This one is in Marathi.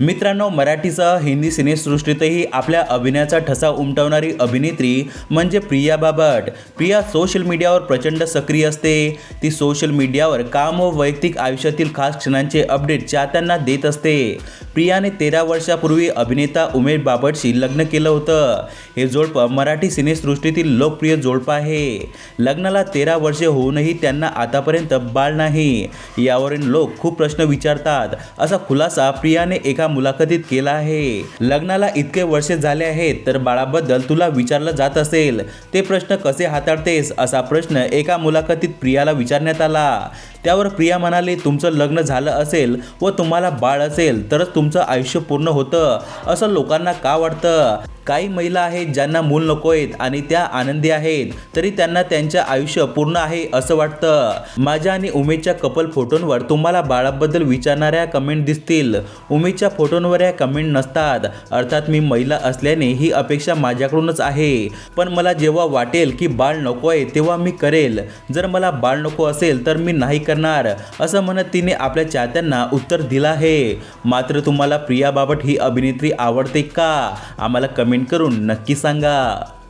मित्रांनो मराठीसह हिंदी सिनेसृष्टीतही आपल्या अभिनयाचा ठसा उमटवणारी अभिनेत्री म्हणजे प्रिया बाबट प्रिया सोशल मीडियावर प्रचंड सक्रिय असते. ती सोशल मीडियावर काम व वैयक्तिक आयुष्यातील खास क्षणांचे अपडेट चाहत्यांना देत असते. प्रियाने तेरा वर्षापूर्वी अभिनेता उमेश बाबटशी लग्न केलं होतं. हे जोडपं मराठी सिनेसृष्टीतील लोकप्रिय जोडपं आहे. लग्नाला तेरा वर्षे होऊनही त्यांना आतापर्यंत बाळ नाही. यावरून लोक खूप प्रश्न विचारतात. असा खुलासा प्रियाने एका मुलाखतीत केला आहे. लग्नाला इतके वर्षे झाले आहेत तर बाळाबद्दल तुला विचारलं जात असेल. ते प्रश्न कसे हाताळतेस असा प्रश्न एका मुलाखतीत प्रियाला विचारण्यात आला. त्यावर प्रिया म्हणाले तुमचं लग्न झालं असेल व तुम्हाला बाळ असेल तरच तुमचं आयुष्य पूर्ण होतं. असं लोकांना का वाटतं? काही महिला आहेत ज्यांना मूल नको आहेत आणि त्या आनंदी आहेत तरी त्यांना त्यांचं आयुष्य पूर्ण आहे असं वाटतं. माझ्या आणि उमेदच्या कपल फोटोंवर तुम्हाला बाळाबद्दल विचारणाऱ्या कमेंट दिसतील. उमेदच्या फोटोंवर या कमेंट नसतात. अर्थात मी महिला असल्याने ही अपेक्षा माझ्याकडूनच आहे. पण मला जेव्हा वाटेल की बाळ नको आहे तेव्हा मी करेल. जर मला बाळ नको असेल तर मी नाही करणार. असं म्हणत तिने आपल्या चाहत्यांना उत्तर दिलं आहे. मात्र तुम्हाला प्रिया बाबट ही अभिनेत्री आवडते का? आम्हाला कमेंट करून नक्की सांगा.